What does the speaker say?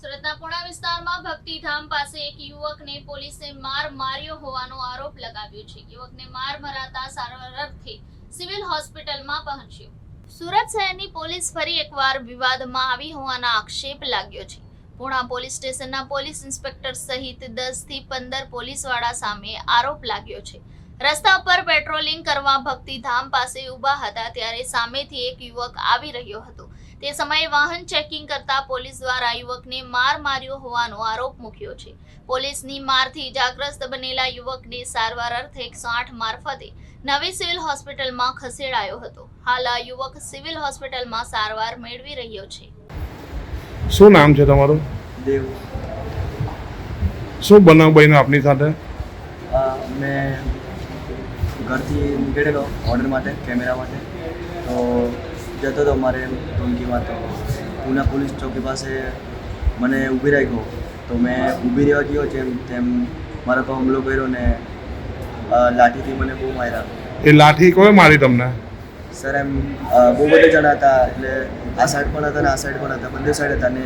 સુરતના વિસ્તારમાં ભક્તિધામ પાસે એક યુવકને પોલીસે માર માર્યો હોવાનો આરોપ લગાવ્યો છે. યુવકને માર મરાતા સારવાર અર્થે સિવિલ હોસ્પિટલમાં પહોંચ્યો. સુરત શહેરની પોલીસ ફરી એકવાર વિવાદમાં આવી હોવાનો આક્ષેપ લાગ્યો છે. પુણા પોલીસ સ્ટેશનના પોલીસ ઇન્સ્પેક્ટર સહિત દસથી પંદર પોલીસવાળા સામે આરોપ લાગ્યો છે. રસ્તા પર પેટ્રોલિંગ કરવા ભક્તિધામ પાસે ઊભા હતા ત્યારે સામેથી એક યુવક આવી રહ્યો હતો. તે સમયે વાહન ચેકિંગ કરતા પોલીસ દ્વારા યુવકને માર માર્યો હોવાનો આરોપ મૂક્યો છે. પોલીસની મારથી ઇજાગ્રસ્ત બનેલા યુવકને સારવાર અર્થે એકસો આઠ મારફતે નવી સિવિલ હોસ્પિટલમાં ખસેડાયો હતો. હાલ આ યુવક સિવિલ હોસ્પિટલમાં સારવાર મેળવી રહ્યો છે. શું નામ છે તમારું? દેવ. શું બનાવ બન્યો આપની સાથે? મેં ઘરથી નીકળેલો ઓર્ડર માટે કેમેરા માટે. તો જતો હતો મારે ટૂંકીમાં તો. પૂના પોલીસ ચોકી પાસે મને ઊભી રાખ્યો તો મેં ઊભી રહેવા ગયો જેમ તેમ મારા પર હુમલો કર્યો ને લાઠીથી મને બહુ માર્યા. એ લાઠી કોઈ મારી તમને? સર એમ બહુ બધા જણા હતા. એટલે આ સાઈડ પણ હતા ને આ સાઈડ પણ હતા. બંને સાઈડ હતા ને